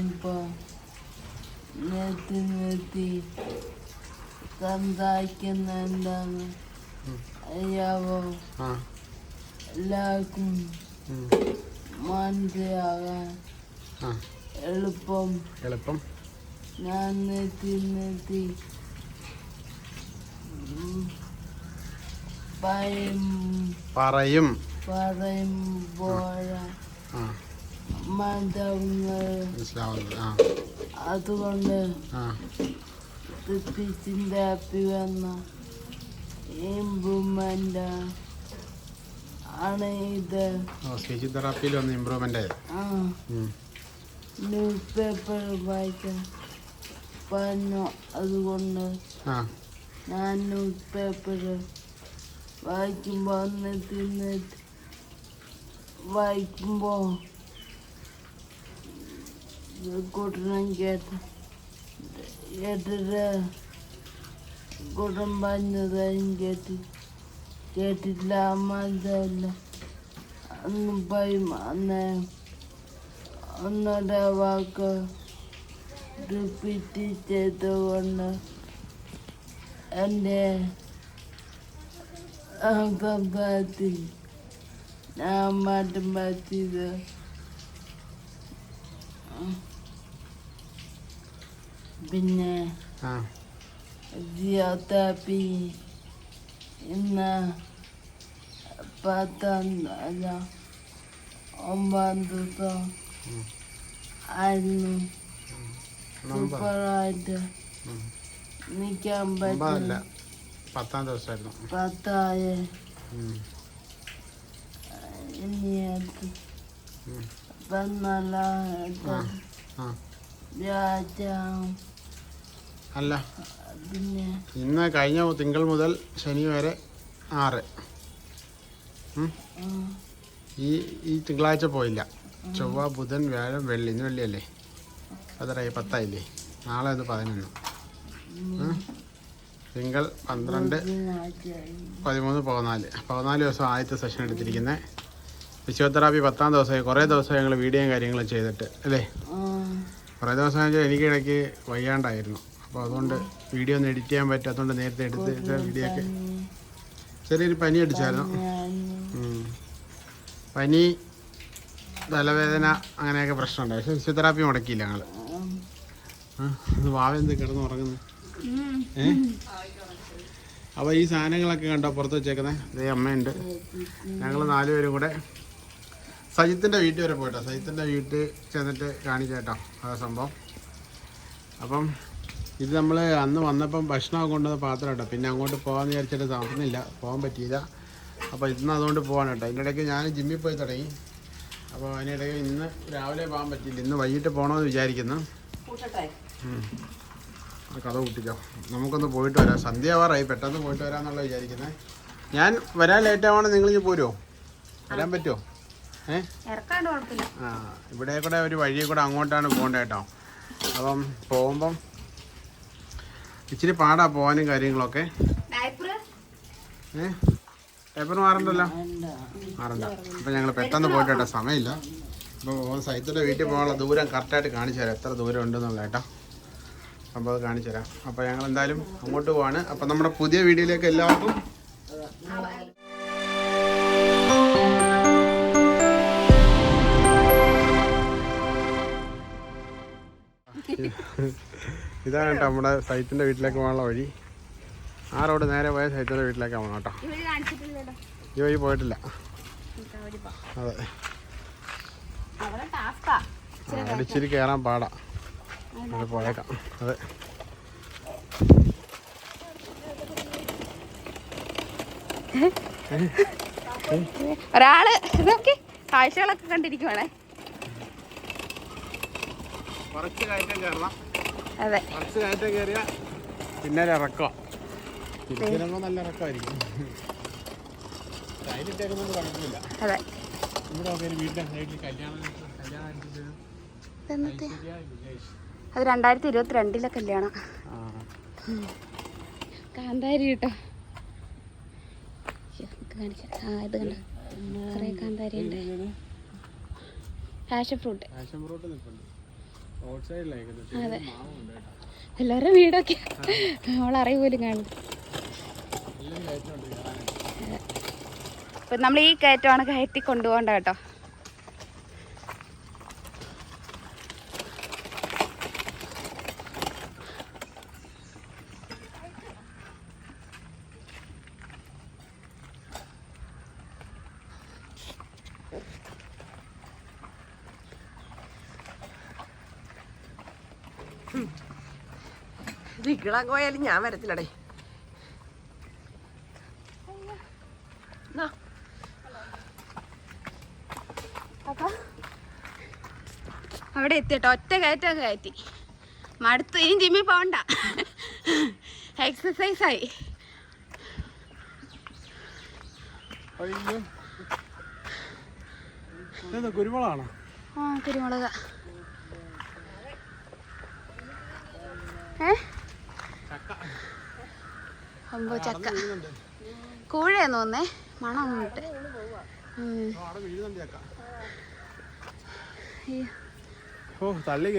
ഞാനിപ്പോ നിർത്തി നിർത്തി സംസാരിക്കുന്ന എന്താണ് അറിയാവോ എല്ലാവർക്കും. മനസ്സിലാകാൻ എളുപ്പം എളുപ്പം ഞാൻ നിർത്തി നിർത്തി ഉം, പറയും പറയും പറയുമ്പോൾ അതുകൊണ്ട് ആ. സ്പീച്ചിന്റെ ആപ്പി വന്ന ഇമ്പ്രൂവ്മെന്റ് ആണ് ഇത്. സ്പീച്ച് തെറാപ്പിയിൽ ഒന്ന് ഇമ്പ്രൂവ്മെന്റ് ആയത്. ന്യൂസ് പേപ്പർ വായിക്കാൻ പറഞ്ഞു. അതുകൊണ്ട് ഞാൻ ന്യൂസ് പേപ്പർ വായിക്കുമ്പോൾ ഒന്ന് തിന്നിട്ട് വായിക്കുമ്പോൾ കൂട്ടണം കേട്ട് കേട്ടിട്ട് കൂട്ടം പറഞ്ഞതായും കേട്ടി കേട്ടില്ല മനസ്സില്ല അന്ന് പറയും അന്ന് ഒന്നര വാക്ക് റിപ്പീറ്റ് ചെയ്തുകൊണ്ട് എന്റെ സംസാരത്തിൽ ഞാൻ മാറ്റം വരുത്തിയത്. പിന്നെ ആ ജിയോതെറാപ്പി ഇന്ന് പത്താം അല്ല ഒമ്പതാം ദിവസം. ആയിരുന്നു. സൂപ്പറായിട്ട്. നിൽക്കാൻ പറ്റില്ല പറ്റും പത്താം ദിവസമായിരുന്നു പത്തായ. ഇനിയത് ആ വ്യാഴാഴ്ച അല്ല. പിന്നെ ഇന്ന് കഴിഞ്ഞ തിങ്കൾ മുതൽ ശനി വരെ ആറ്. ഈ ഈ തിങ്കളാഴ്ച പോയില്ല. ചൊവ്വ ബുധൻ വ്യാഴം വെള്ളി ഇന്ന് വെള്ളിയല്ലേ? പത്തരായി പത്തായില്ലേ? നാളെ ഒന്ന് പതിനൊന്ന്. തിങ്കൾ പന്ത്രണ്ട്. പതിമൂന്ന് പതിനാല്. പതിനാല് ദിവസം ആദ്യത്തെ സെഷൻ എടുത്തിരിക്കുന്നത് ഫിസിയോതെറാപ്പി പത്താം ദിവസമായി. കുറേ ദിവസം ഞങ്ങൾ വീഡിയോയും കാര്യങ്ങളും ചെയ്തിട്ട് അല്ലേ? കുറേ ദിവസം എനിക്കിടയ്ക്ക് എനിക്ക് ഇടയ്ക്ക് വയ്യാണ്ടായിരുന്നു. അപ്പോൾ അതുകൊണ്ട് വീഡിയോ ഒന്നും എഡിറ്റ് ചെയ്യാൻ പറ്റാത്തതുകൊണ്ട് നേരത്തെ എടുത്തിട്ട് വീഡിയോ ഒക്കെ ചെറിയൊരു പനി അടിച്ചായിരുന്നു. പനി തലവേദന അങ്ങനെയൊക്കെ പ്രശ്നമുണ്ട്. പക്ഷേ ഫിസിയോതെറാപ്പി മുടക്കിയില്ല ഞങ്ങൾ ആ, വാവ എന്ത് കിടന്ന് ഉറങ്ങുന്നു. ഏ? അപ്പോൾ ഈ സാധനങ്ങളൊക്കെ കണ്ടോ പുറത്ത് വെച്ചേക്കുന്നത് അതേ അമ്മയുണ്ട്. ഞങ്ങൾ നാലുപേരും കൂടെ സജിത്തിന്റെ വീട്ടിൽ വരെ പോയിട്ടോ. സജിത്തിന്റെ വീട്ടിൽ ചെന്നിട്ട് കാണിച്ചേട്ടോ ആ സംഭവം. അപ്പം ഇത് നമ്മൾ അന്ന് വന്നപ്പം ഭക്ഷണം കൊണ്ടുവന്ന പാത്രം കേട്ടോ. പിന്നെ അങ്ങോട്ട് പോകാമെന്ന് വിചാരിച്ചിട്ട് സാധനമില്ല പോകാൻ പറ്റിയില്ല. അപ്പോൾ ഇന്ന് അതുകൊണ്ട് പോകാൻ കേട്ടോ. അതിന്റെ ഇടയ്ക്ക് ഞാൻ ജിമ്മിൽ പോയി തുടങ്ങി. അപ്പോൾ അതിനിടയ്ക്ക് ഇന്ന് രാവിലെ പോകാൻ പറ്റിയില്ല. ഇന്ന് വൈകിട്ട് പോകണമെന്ന് വിചാരിക്കുന്നു. കഥ കൂട്ടിക്കോ. നമുക്കൊന്ന് പോയിട്ട് വരാം. സന്ധ്യ ആവാറായി പെട്ടെന്ന് പോയിട്ട് വരാമെന്നുള്ള വിചാരിക്കുന്നത് ഞാൻ വരാൻ ലേറ്റ് ആവുകയാണെങ്കിൽ നിങ്ങൾ ഇനി പോരുമോ വരാൻ പറ്റുമോ ഏഹ് ആ ഇവിടെ കൂടെ ഒരു വഴിയെ കൂടെ അങ്ങോട്ടാണ് പോകേണ്ടത് കേട്ടോ. അപ്പം പോകുമ്പം ഇച്ചിരി പാടാ പോവാനും കാര്യങ്ങളൊക്കെ. ഡയപ്പർ ഏ? പേപ്പർ മാറണ്ടല്ലോ. മാറണ്ട. അപ്പം ഞങ്ങൾ പെട്ടെന്ന് പോയിട്ട് കേട്ടോ സമയമില്ല അപ്പോൾ സൈത്തിന്റെ വീട്ടിൽ പോകാനുള്ള ദൂരം കറക്റ്റായിട്ട് കാണിച്ചു തരാം. എത്ര ദൂരം ഉണ്ടെന്നുള്ള കേട്ടോ. അപ്പോൾ അത് കാണിച്ചു തരാം. അപ്പോൾ ഞങ്ങൾ എന്തായാലും അങ്ങോട്ട് പോവാണ്. അപ്പം നമ്മുടെ പുതിയ വീഡിയോയിലേക്ക് എല്ലാവർക്കും ഇതാണ് കേട്ടോ നമ്മുടെ സൈറ്റിന്റെ വീട്ടിലേക്ക് പോകാനുള്ള വഴി. ആ റോഡ് നേരെ പോയ സൈത്തിന്റെ വീട്ടിലേക്ക് പോകണം കേട്ടോ. ഈ വഴി പോയിട്ടില്ല. അതെ. അടിച്ചിരി കയറാൻ പാടാ. അത് പോയേക്കാം. അതെ. ഒരാൾ നോക്കി. കാഴ്ചകളൊക്കെ കണ്ടിരിക്കുവാണേ. കുറച്ച് കയറ്റം കയറണം അതെ. പിന്നെ ഇറക്കം. നല്ല ഇറക്കമായിരിക്കും. അതെ. അത് രണ്ടായിരത്തി ഇരുപത്തി രണ്ടിലെ കല്യാണം ആ. കാന്താരി കേട്ടോ. കാണിച്ച. ആ ഇത് കണ്ടോ? കുറേ കാന്താരി ഉണ്ട്. പാഷൻ ഫ്രൂട്ട് പാഷൻ ഫ്രൂട്ട് അതെ. എല്ലാവരുടെ വീടൊക്കെ അവളറിയ പോലും കാണും. അപ്പൊ നമ്മൾ ഈ കയറ്റമാണ് കയറ്റി കൊണ്ടുപോകണ്ട കേട്ടോ. നിങ്ങളങ്ങ് പോയാലും ഞാൻ വരത്തില്ലടേ. അവിടെ അവിടെ എത്തിട്ടോ ഒറ്റ കയറ്റം കയറ്റി. മടുത്തു ഇനി ജിമ്മിൽ പോകണ്ട എക്സസൈസ് ആയി. അയ്യോ. ഇതെന്താ കുരുമുളകാണോ? ആ കുരുമുളക്. അമ്പോ ചക്ക. കൂഴയാന്ന് തോന്നേ മണം അങ്ങോട്ട്. അവിടെ വീഴുന്നുണ്ട് ചക്ക. അയ്യോ. ഓ തള്ളി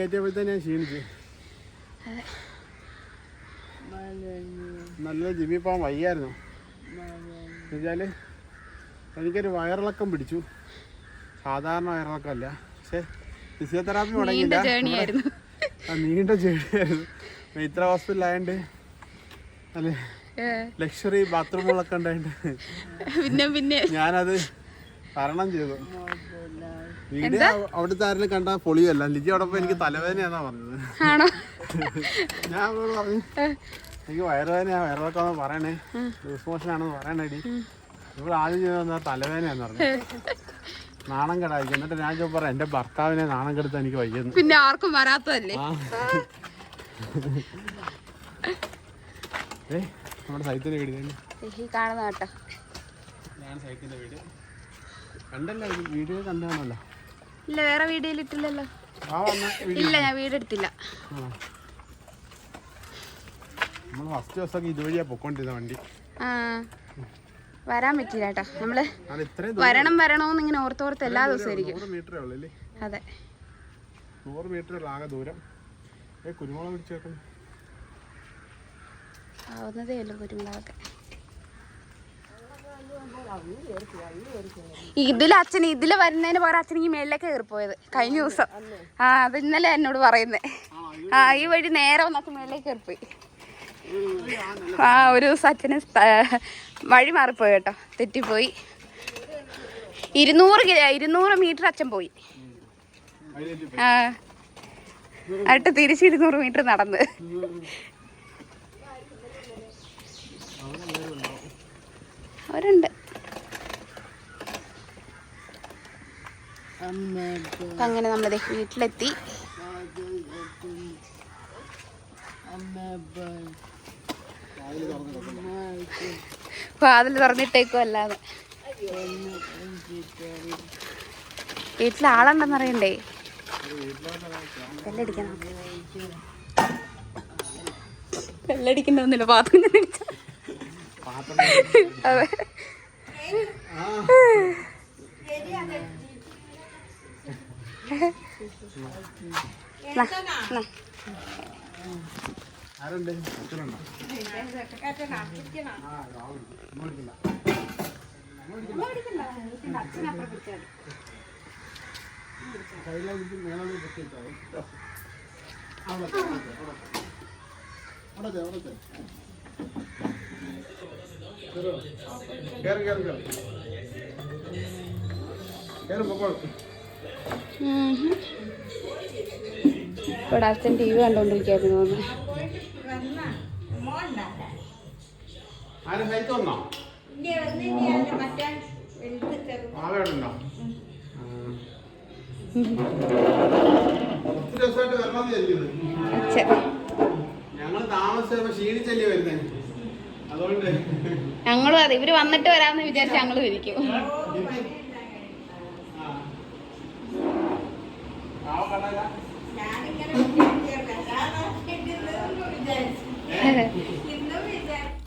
ക്ഷീണിച്ചു. നല്ല ജിമ്മിൽ പോകാൻ വയ്യായിരുന്നു. എന്നുവെച്ചാൽ എനിക്കൊരു വയറിളക്കം പിടിച്ചു. സാധാരണ വയറിളക്കമല്ല. പക്ഷേ ഫിസിയോതെറാപ്പി തുടങ്ങിയില്ല മുടങ്ങിയില്ല. നീണ്ട ജേണിയായിരുന്നു മിത്ര ഹോസ്പിറ്റലായതുകൊണ്ട് അല്ലേ? ലക്ഷറി ബാത്റൂമുകളൊക്കെ ഉണ്ടായിട്ട് പിന്നെ പിന്നെ. ഞാനത് തരണം ചെയ്തു. വീഡിയോ അവിടുത്തെ ആരെങ്കിലും കണ്ട പൊളിയല്ല ലിജി അവിടെ പോയി എനിക്ക് തലവേദനയാന്നാ പറഞ്ഞത്. ആണോ? ഞാൻ അവളോട് പറഞ്ഞു എനിക്ക് വയറുവേദനയാ വയറിളക്കാന്ന് പറയണേ. ലൂസ് മോഷൻ ആണെന്ന് പറയണേടി ഇവിടെ ആദ്യം ചെയ്തെന്നാ തലവേദനയാന്ന് പറഞ്ഞു. നാണം കെടായിരിക്കും എന്നിട്ട് ഞാൻ ചോദിച്ചു എന്റെ ഭർത്താവിനെ നാണം കെടുത്ത് എനിക്ക് വയ്യുന്നു. പിന്നെ ആർക്കും വരാത്തതല്ലേ? ഏ നമ്മുടെ സൈത്തിന്റെ വീട് തന്നെ ഈ കാണുന്ന കേട്ടോ. ഞാൻ സൈത്തിന്റെ വീട്. കണ്ടല്ലോ വീഡിയോ കണ്ടാണല്ലോ ഇല്ല വേറെ വീഡിയോയിൽ ഇട്ടില്ലല്ലോ. ആ വന്ന വീഡിയോ ഇല്ല ഞാൻ വീടെടുത്തില്ല നമ്മൾ ഫസ്റ്റ് ദിവസമൊക്കെ ഇതുവഴിയാ പൊക്കോണ്ടിരുന്ന വണ്ടി. ആ. വരാൻ പറ്റില്ല കേട്ടോ. നമ്മൾ വരണം വരണോന്ന് ഇങ്ങനെ ഓർത്തോർത്ത് എല്ലാ ദിവസവും ഇരിക്കും. അതെ. നൂറ് മീറ്റർ ആകെ ദൂരം. ഏ കുരുമുളക് പിടിച്ച് വെക്കുന്നു ആവുന്നതേ ഉള്ളൂ കുരുമുളകൊക്കെ ഇതിൽ അച്ഛൻ ഇതിൽ വരുന്നതിന് പകരം അച്ഛൻ ഈ മേളിലേക്ക് കയറിപ്പോയത് കഴിഞ്ഞ ദിവസം. ആ അത് ഇന്നലെ എന്നോട് പറയുന്നേ. ആ ഈ വഴി നേരെ വന്നൊക്കെ മേളിലേക്ക് കയറിപ്പോയി. ആ ഒരു ദിവസം അച്ഛന് വഴി മാറിപ്പോയി കേട്ടോ. തെറ്റിപ്പോയി. ഇരുന്നൂറ് കിലോ ഇരുന്നൂറ് മീറ്റർ അച്ഛൻ പോയി. ആ അട്ട് തിരിച്ച് ഇരുന്നൂറ് മീറ്റർ നടന്ന്. അവരുണ്ട്. അങ്ങനെ നമ്മളത് വീട്ടിലെത്തി. വാതിൽ തുറന്നിട്ടേക്കും അല്ലാതെ വീട്ടിൽ ആളുണ്ടെന്ന് അറിയണ്ടേ? വെള്ളടിക്കണം വെള്ളടിക്കണ്ടെന്നില്ല പാത്രം അതെ. ആരുണ്ട് അച്ഛനുണ്ടോ ആ, രാവിലെ. ഇന്ന് വിളിക്കണ്ട. കയ്യിലെ പിടിച്ച് മേലോട്ട് പൊക്കി വെച്ചോ. അവിടെ അവിടെ അവിടെ പൊക്കോളൂ. ഇവിടെ അച്ഛൻ ടി വി കണ്ടോണ്ടിരിക്കായിരുന്നു തോന്നുന്നു ആരും വന്നോ? ആവേടുണ്ടോ ഞങ്ങൾ താമസിച്ചപ്പോ ക്ഷീണിച്ചല്ലേ വരുന്നേ. അതുകൊണ്ട് ഞങ്ങളും അതെ ഇവർ വന്നിട്ട് വരാമെന്ന് വിചാരിച്ച് ഞങ്ങളും ഇരിക്കും പാവക്കടല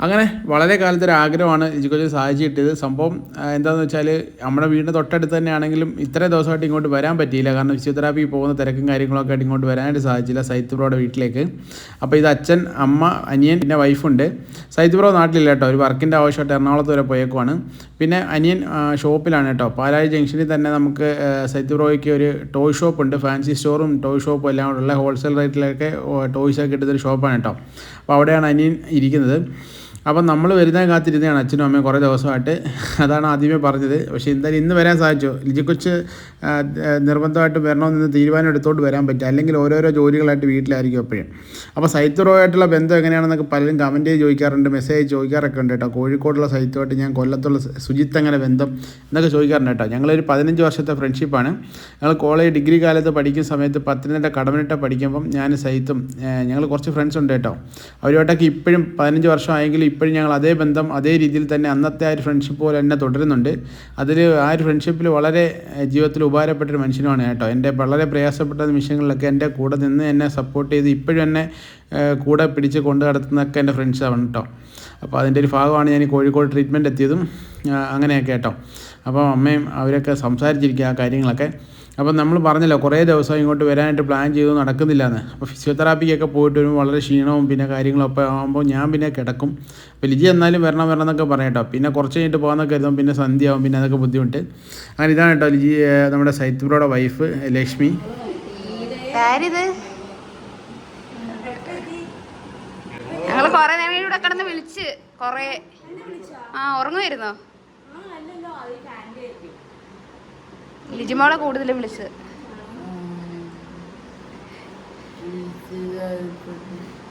അങ്ങനെ വളരെ കാലത്തെ ഒരു ആഗ്രഹമാണ് ലിജിക്കോച്ചിന് സാധിച്ചു കിട്ടിയത്. സംഭവം എന്താണെന്ന് വെച്ചാൽ നമ്മുടെ വീടിന്റെ തൊട്ടടുത്ത് തന്നെയാണെങ്കിലും ഇത്രയും ദിവസമായിട്ട് ഇങ്ങോട്ട് വരാൻ പറ്റിയില്ല. കാരണം ഫിസിയോതെറാപ്പി പോകുന്ന തിരക്കും കാര്യങ്ങളൊക്കെ ആയിട്ട് ഇങ്ങോട്ട് വരാനായിട്ട് സാധിച്ചില്ല സൈത്ത് ബ്രോയുടെ വീട്ടിലേക്ക്. അപ്പോൾ ഇത് അച്ഛൻ അമ്മ അനിയൻ പിന്നെ വൈഫുണ്ട് സൈത്ത് ബ്രോ നാട്ടിലില്ല കേട്ടോ. ഒരു വർക്കിന്റെ ആവശ്യമായിട്ട് എറണാകുളത്ത് വരെ പോയേക്കുവാണ്. പിന്നെ അനിയൻ ഷോപ്പിലാണ് കേട്ടോ. പാലാഴി ജംഗ്ഷനിൽ തന്നെ നമുക്ക് സൈത്തുപ്രോയ്ക്ക് ഒരു ടോയ് ഷോപ്പ് ഉണ്ട്. ഫാൻസി സ്റ്റോറും ടോയ് ഷോപ്പും എല്ലാം ഉള്ള ഹോൾസെയിൽ റേറ്റിലൊക്കെ ടോയ്സൊക്കെ കിട്ടുന്നൊരു ഷോപ്പാണ് കേട്ടോ. അപ്പോൾ അവിടെയാണ് അനിയൻ ഇരിക്കുന്നത്. അപ്പം നമ്മൾ വരുന്നേ കാത്തിരുന്നതാണ് അച്ഛനും അമ്മയും കുറേ ദിവസമായിട്ട്. അതാണ് ആദ്യമേ പറഞ്ഞത്. പക്ഷേ എന്തായാലും ഇന്ന് വരാൻ സാധിച്ചു. ലിജിക്കൊച്ച് നിർബന്ധമായിട്ട് വരണമെന്ന് തീരുമാനം എടുത്തോണ്ട് വരാൻ പറ്റും. അല്ലെങ്കിൽ ഓരോരോ ജോലികളായിട്ട് വീട്ടിലായിരിക്കും എപ്പോഴും. അപ്പോൾ സൈത്തുറോയായിട്ടുള്ള ബന്ധം എങ്ങനെയാണെന്നൊക്കെ പലരും കമന്റ് ചെയ്ത് ചോദിക്കാറുണ്ട് മെസ്സേജ് ചോദിക്കാറൊക്കെ ഉണ്ട് കേട്ടോ. കോഴിക്കോടുള്ള സൈത്തുമായിട്ട് ഞാൻ കൊല്ലത്തുള്ള സുജിത്ത് എങ്ങനെ ബന്ധം എന്നൊക്കെ ചോദിക്കാറുണ്ട് കേട്ടോ. ഞങ്ങളൊരു പതിനഞ്ച് വർഷത്തെ ഫ്രണ്ട്ഷിപ്പാണ് ഞങ്ങൾ കോളേജ് ഡിഗ്രി കാലത്ത് പഠിക്കുന്ന സമയത്ത് പത്തനംതിട്ട കടമനിട്ട പഠിക്കുമ്പം ഞാൻ സൈത്തും ഞങ്ങൾ കുറച്ച് ഫ്രണ്ട്സ് ഉണ്ട് കേട്ടോ. അവരുമായിട്ടൊക്കെ ഇപ്പോഴും പതിനഞ്ച് വർഷമായെങ്കിലും ഇപ്പോഴും ഞങ്ങൾ അതേ ബന്ധം അതേ രീതിയിൽ തന്നെ അന്നത്തെ ആ ഒരു ഫ്രണ്ട്ഷിപ്പ് പോലെ തന്നെ തുടരുന്നുണ്ട്. അതിൽ ആ ഒരു ഫ്രണ്ട്ഷിപ്പിൽ വളരെ ജീവിതത്തിൽ ഉപകാരപ്പെട്ടൊരു മനുഷ്യനുമാണ് കേട്ടോ. എന്റെ വളരെ പ്രയാസപ്പെട്ട നിമിഷങ്ങളിലൊക്കെ എന്റെ കൂടെ നിന്ന് എന്നെ സപ്പോർട്ട് ചെയ്ത് ഇപ്പോഴും എന്നെ കൂടെ പിടിച്ച് കൊണ്ടു നടത്തുന്നതൊക്കെ എന്റെ ഫ്രണ്ട്സാണ് കേട്ടോ. അപ്പോൾ അതിന്റെ ഒരു ഭാഗമാണ് ഞാൻ കോഴിക്കോട് ട്രീറ്റ്മെന്റ് എത്തിയതും അങ്ങനെയൊക്കെ കേട്ടോ. അപ്പോൾ അമ്മയും അവരൊക്കെ സംസാരിച്ചിരിക്കുക ആ കാര്യങ്ങളൊക്കെ. അപ്പം നമ്മൾ പറഞ്ഞല്ലോ കുറേ ദിവസം ഇങ്ങോട്ട് വരാനായിട്ട് പ്ലാൻ ചെയ്തു നടക്കുന്നില്ല എന്ന് അപ്പോൾ ഫിസിയോതെറാപ്പിക്കൊക്കെ പോയിട്ട് വരുമ്പോൾ വളരെ ക്ഷീണവും പിന്നെ കാര്യങ്ങളൊക്കെ ആകുമ്പോൾ ഞാൻ പിന്നെ കിടക്കും. അപ്പോൾ ലിജി എന്നാലും വരണം വരണം എന്നൊക്കെ പറയാം കേട്ടോ. പിന്നെ കുറച്ച് കഴിഞ്ഞിട്ട് പോകാമെന്നൊക്കെ കരുതും പിന്നെ സന്ധ്യയാവും പിന്നെ അതൊക്കെ ബുദ്ധിമുട്ട്. അങ്ങനെ ഇതാണ് കേട്ടോ ലിജി നമ്മുടെ സൈത്തുബ്രോയുടെ വൈഫ് ലക്ഷ്മി. ഞങ്ങൾ കുറേ നേരം ഇവിടെ കിടന്ന് വിളിച്ച് കുറേ ആ ഉറങ്ങുമായിരുന്നോ ലിജിമോളെ കൂടുതൽ വിളിച്ചത്.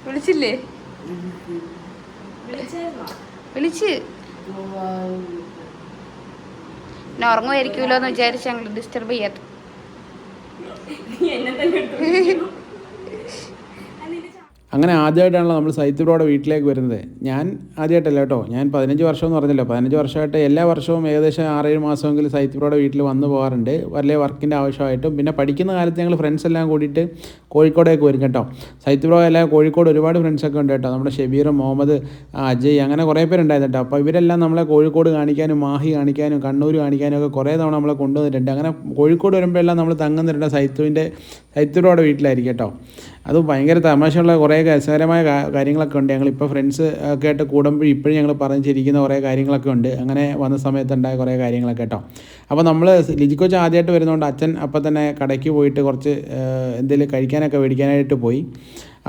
വിളിച്ചില്ലേ? വിളിച്ച്. പിന്നെ ഉറങ്ങുമായിരിക്കുമല്ലോ എന്ന് വിചാരിച്ച് ഞങ്ങൾ ഡിസ്റ്റർബ് ചെയ്യാത്ത അങ്ങനെ ആദ്യമായിട്ടാണല്ലോ നമ്മൾ സൈത്തുബ്രോയുടെ വീട്ടിലേക്ക് വരുന്നത്. ഞാൻ ആദ്യമായിട്ടല്ല കേട്ടോ. ഞാൻ പതിനഞ്ച് വർഷം എന്ന് പറഞ്ഞല്ലോ. പതിനഞ്ച് വർഷമായിട്ട് എല്ലാ വർഷവും ഏകദേശം ആറേഴ് മാസമെങ്കിലും സൈത്തുബ്രോയുടെ വീട്ടിൽ വന്നു പോകാറുണ്ട്. വലിയ വർക്കിന്റെ ആവശ്യമായിട്ടും. പിന്നെ പഠിക്കുന്ന കാലത്ത് ഞങ്ങൾ ഫ്രണ്ട്സ് എല്ലാം കൂടിയിട്ട് കോഴിക്കോടേക്ക് വരും കേട്ടോ. സൈത്തുബ്രോ എല്ലാം കോഴിക്കോട് ഒരുപാട് ഫ്രണ്ട്സൊക്കെ ഉണ്ട് കേട്ടോ. നമ്മുടെ ഷബീർ മുഹമ്മദ് അജയ് അങ്ങനെ കുറേ പേരുണ്ടായിരുന്നു കേട്ടോ. അപ്പോൾ ഇവരെല്ലാം നമ്മളെ കോഴിക്കോട് കാണിക്കാനും മാഹി കാണിക്കാനും കണ്ണൂർ കാണിക്കാനും ഒക്കെ കുറേ തവണ നമ്മളെ കൊണ്ടുവന്നിട്ടുണ്ട്. അങ്ങനെ കോഴിക്കോട് വരുമ്പോഴെല്ലാം നമ്മൾ തങ്ങുന്നിട്ടുണ്ട് സൈത്തുവിന്റെ സൈത്തുബ്രോയുടെ വീട്ടിലായിരിക്കും കേട്ടോ. അത് ഭയങ്കര തമാശയുള്ള കുറേ രസകരമായ കാര്യങ്ങളൊക്കെ ഉണ്ട്. ഞങ്ങൾ ഞങ്ങളിപ്പോൾ ഫ്രണ്ട്സ് ഒക്കെ ആയിട്ട് കൂടുമ്പോൾ ഇപ്പോഴും ഞങ്ങൾ പറഞ്ഞു ചിരിക്കുന്ന കുറേ കാര്യങ്ങളൊക്കെ ഉണ്ട്. അങ്ങനെ വന്ന സമയത്തുണ്ടായ കുറേ കാര്യങ്ങളൊക്കെ കേട്ടോ. അപ്പോൾ നമ്മൾ ലിജിക്കോച്ച് ആദ്യമായിട്ട് വരുന്നതുകൊണ്ട് അച്ഛൻ അപ്പം തന്നെ കടയ്ക്ക് പോയിട്ട് കുറച്ച് എന്തെങ്കിലും കഴിക്കാനൊക്കെ മേടിക്കാനായിട്ട് പോയി.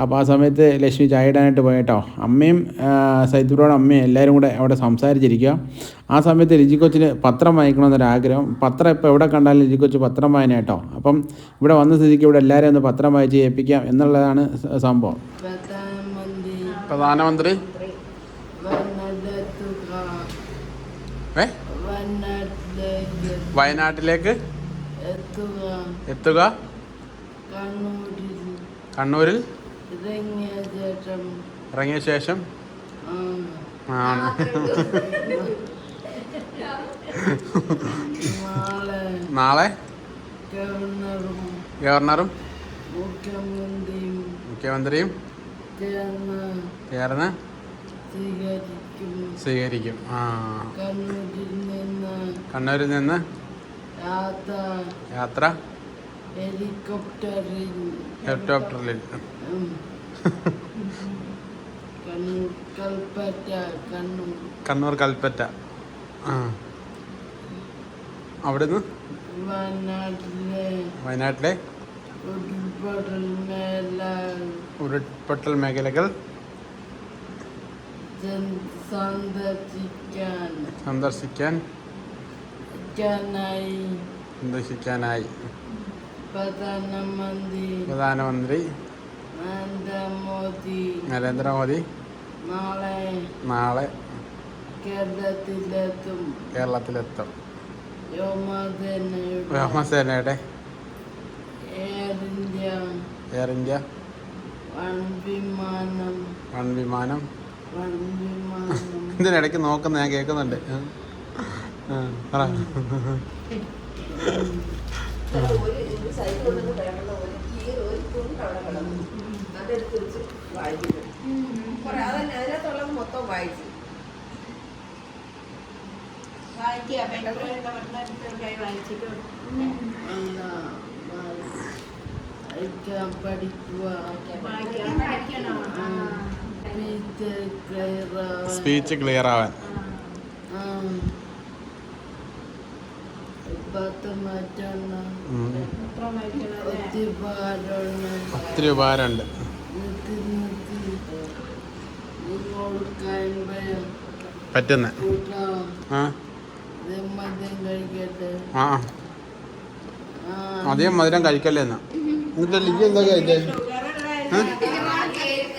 അപ്പോൾ ആ സമയത്ത് ലക്ഷ്മി ചായ ഇടാനായിട്ട് പോയി കേട്ടോ. അമ്മയും സൈദുബ്രോടെ അമ്മയും എല്ലാവരും കൂടെ അവിടെ സംസാരിച്ചിരിക്കുക. ആ സമയത്ത് ലിജിക്കൊച്ചിന് പത്രം വായിക്കണമെന്നൊരാഗ്രഹം. പത്രം ഇപ്പോൾ എവിടെ കണ്ടാലും ലിജിക്കൊച്ച് പത്രം വായന കേട്ടോ. അപ്പം ഇവിടെ വന്ന സ്ഥിതിക്ക് ഇവിടെ എല്ലാവരും ഒന്ന് പത്രം വായിച്ച് ഏൽപ്പിക്കാം എന്നുള്ളതാണ് സംഭവം. പ്രധാനമന്ത്രി. വയനാട്ടിലേക്ക്. എത്തുക. കണ്ണൂരിൽ. ഇറങ്ങിയ ശേഷം? ആണ്. നാളെ ഗവർണറും മുഖ്യമന്ത്രിയും ചേർന്ന് സ്വീകരിക്കും. ആ. കണ്ണൂരിൽ നിന്ന് യാത്ര? ഹെലികോപ്റ്ററിൽ. ഹെലികോപ്റ്ററിൽ. കണ്ണൂർ കൽപ്പറ്റ. അവിടെ വയനാട്ടിലെ? ഉരുൾപൊട്ടൽ മേഖലകൾ. സന്ദർശിക്കാൻ. സന്ദർശിക്കാനായി. പ്രധാനമന്ത്രി. പ്രധാനമന്ത്രി. നരേന്ദ്രമോദി നാളെ നാളെ കേരളത്തിലെത്തും. കേരളത്തിലെത്തും. വ്യോമസേനയുടെ എയർ ഇന്ത്യ വൺ വിമാനം ഇതിനിടയ്ക്ക് നോക്കുന്ന ഞാൻ കേൾക്കുന്നുണ്ട്. പറ. വെച്ച് വായിക്കുന്നത് കുറെ അതന്നെ അതിനകത്തുള്ളത് മൊത്തം വായിച്ചു. വായിക്കാൻ പഠിക്കുക. സ്പീച്ച് ക്ലിയർ സ്പീച്ച് ക്ലിയർ ആവാൻ. ഒത്തിരി ഉപകാരമുണ്ട് നിർത്തി നിർത്തി നിങ്ങൾ കഴിയുമ്പോഴും പറ്റുന്ന. ആ. കഴിക്കട്ടെ. ആ. ആ. അധികം മധുരം കഴിക്കല്ലേ എന്നാ. എന്നിട്ട് ലിജി എന്താ കഴിച്ചേ?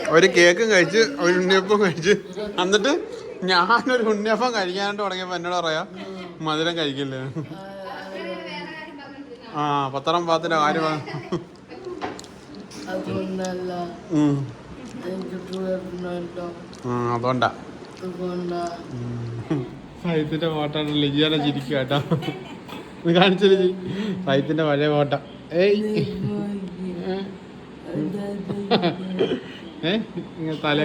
ഒരു കേക്കും കഴിച്ച് ഒരു ഉണ്ണിയപ്പം കഴിച്ച്. എന്നിട്ട് ഞാനൊരു ഉണ്ണിയപ്പം കഴിക്കാനായിട്ട് തുടങ്ങിയപ്പോൾ എന്നോട് പറയാ മധുരം കഴിക്കില്ലേ? ആ പത്രം പാത്തിന്റെ കാര്യം അതുകൊണ്ടാ. സൈത്തിന്റെ ഫോട്ടോ ലിജിയാനെ ചിരിക്കുക കേട്ടോ. ഇത് കാണിച്ചു ലിജി? സൈത്തിന്റെ പഴയ ഫോട്ടോ. ഏയ്. ഏ? ഇങ്ങനെ തല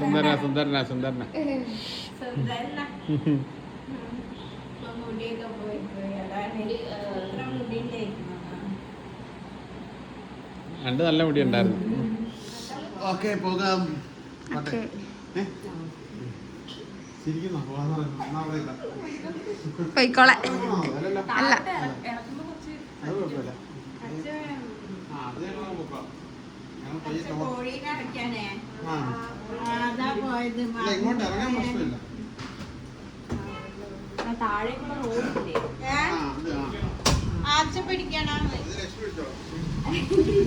സുന്ദരനാ സുന്ദരന സുന്ദരന. സുന്ദരന. രണ്ട് നല്ല മുടി ഉണ്ടായിരുന്നു. ഓക്കെ പോകാം. പോയിക്കോളെ. അല്ല. ഇങ്ങോട്ട് ഇറങ്ങാൻ പ്രശ്നമില്ല. ആ അത്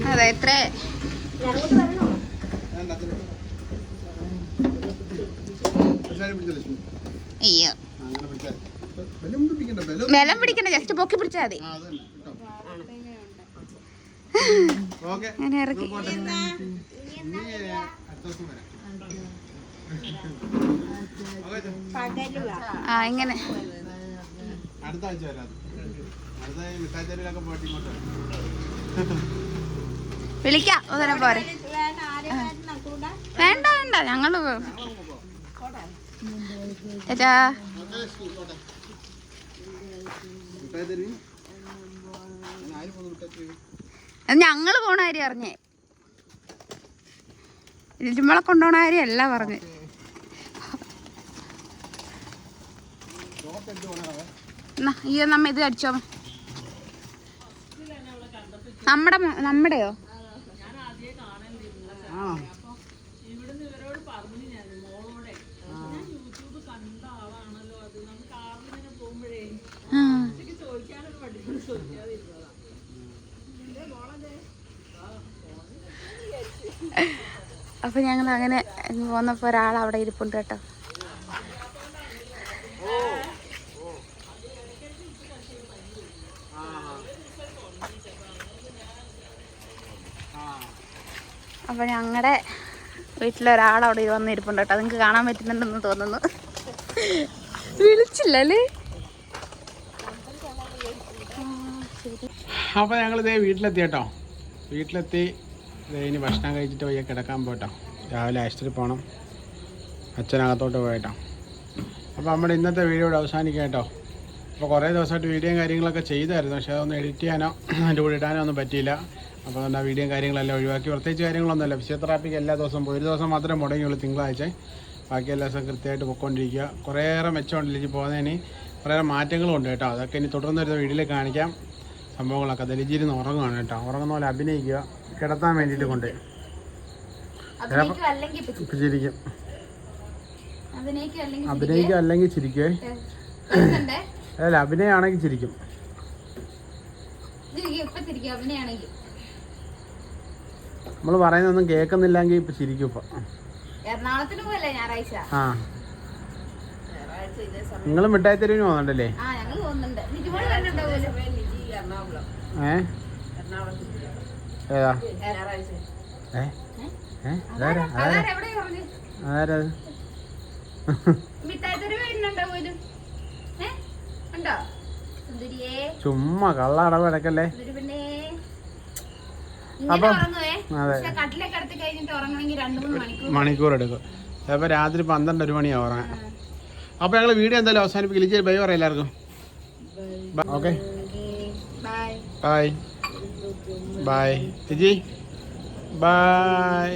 അതെ എത്ര? അയ്യോ. അങ്ങനെ ബലം പിടിക്കണ്ട ജസ്റ്റ് പൊക്കി പിടിച്ചാൽ മതി. ആ അതന്നെ കേട്ടോ ഓക്കെ ഞാൻ ഇറക്കി. ആ ഇങ്ങനെ. അടുത്ത ആഴ്ച വരാം. വിളിക്കാം ഉടനെ പോരെ. വേണ്ട വേണ്ട ഞങ്ങൾ ഞങ്ങൾ പോണ കാര്യം അറിഞ്ഞേ. ഇരുമളെ കൊണ്ടുപോണ കാര്യം അല്ല പറഞ്ഞ്. എന്നാ, ഈ നമ്മ ഇത് അടിച്ചോ നമ്മുടെ നമ്മുടെയോ. അപ്പൊ ഞങ്ങൾ അങ്ങനെ പോന്നപ്പോ ഒരാൾ അവിടെ ഇരിപ്പുണ്ട് കേട്ടോ. അപ്പൊ ഞങ്ങളുടെ വീട്ടിലൊരാൾ അവിടെ വന്ന് ഇരിപ്പുണ്ട് കേട്ടോ. നിങ്ങൾക്ക് കാണാൻ പറ്റുന്നുണ്ടെന്ന് തോന്നുന്നു. വിളിച്ചില്ലല്ലേ? അപ്പോൾ ഞങ്ങൾ ഇതേ വീട്ടിലെത്തി കേട്ടോ. വീട്ടിലെത്തി. ഇനി ഭക്ഷണം കഴിച്ചിട്ട് പോയി കിടക്കാൻ പോട്ടോ രാവിലെ ആശുപത്രി പോകണം അച്ഛനകത്തോട്ട് പോയിട്ടോ. അപ്പോൾ നമ്മുടെ ഇന്നത്തെ വീഡിയോ ഇവിടെ അവസാനിക്കാം കേട്ടോ. അപ്പോൾ കുറേ ദിവസമായിട്ട് വീഡിയോയും കാര്യങ്ങളൊക്കെ ചെയ്തായിരുന്നു. പക്ഷേ അതൊന്നും എഡിറ്റ് ചെയ്യാനോ അതിന്റെ കൂടെ ഇടാനോ ഒന്നും പറ്റിയില്ല. അപ്പോൾ തന്നെ ആ വീഡിയോയും കാര്യങ്ങളെല്ലാം ഒഴിവാക്കി. പ്രത്യേകിച്ച് കാര്യങ്ങളൊന്നുമില്ല. ഫിസിയോതെറാപ്പിക്ക് എല്ലാ ദിവസവും പോയി ഒരു ദിവസം മാത്രമേ മുടങ്ങിയുള്ളൂ തിങ്കളാഴ്ച. ബാക്കി എല്ലാ ദിവസവും കൃത്യമായിട്ട് പൊയ്ക്കൊണ്ടിരിക്കുക. കുറേയേറെ മെച്ചമുണ്ട് എനിക്ക് പോകുന്നതിന് കുറേയേറെ മാറ്റങ്ങളും ഉണ്ട് കേട്ടോ. അതൊക്കെ ഇനി തുടർന്ന് വരുന്ന വീഡിയോയിൽ കാണിക്കാം. സംഭവങ്ങളൊക്കെ. ദലിജിരുന്ന് ഉറങ്ങുകയാണ് കേട്ടോ. ഉറങ്ങുന്ന പോലെ അഭിനയിക്കുക. കിടത്താൻ വേണ്ടിയിട്ട് കൊണ്ട് ചിരിക്കും. അഭിനയിക്കുക അല്ലെങ്കിൽ ചിരിക്കേ അല്ല അഭിനയാണെങ്കിൽ ചിരിക്കും. ഇപ്പൊ ചിരിക്കും. അഭിനയാണെങ്കിൽ നമ്മൾ പറയുന്നൊന്നും കേൾക്കുന്നില്ലെങ്കിൽ ഇപ്പൊ ചിരിക്കും ഇപ്പൊ. എറണാകുളത്തിന് പോയല്ലേ ഞായറാഴ്ച? ആ. നിങ്ങൾ മിഠായി തെരുവിന് പോകുന്നുണ്ടല്ലേ? ആ ഞങ്ങൾ പോകുന്നുണ്ട്. നിജുമോൾ കണ്ടിട്ടുണ്ടാവുമല്ലോ ഏ? ഏതാ? ഏ? ഏ? അതാരാ? അതാരാ? അതാരാ? എവിടെ പറഞ്ഞു? അതാരാ അത്? മിഠായിത്തൊരു വീടിനുണ്ടാവുമല്ലോ ഏ? ഉണ്ടോ? സുന്ദരിയേ. ചുമ്മാ കള്ള അടവ് കിടക്കല്ലേ സുന്ദരി പെണ്ണേ അപ്പം- അതെ. മണിക്കൂർ. എടുക്കും. ചിലപ്പോൾ രാത്രി പന്ത്രണ്ട് ഒരു മണിയാവും ഉറങ്ങാൻ. അപ്പോൾ ഞങ്ങൾ വീഡിയോ എന്തായാലും അവസാനിപ്പിക്കില്ല ഇച്ചിരി ബൈ പറയാം എല്ലാവർക്കും. ഓക്കെ. ബൈ. ബൈ. ചേച്ചി ബൈ.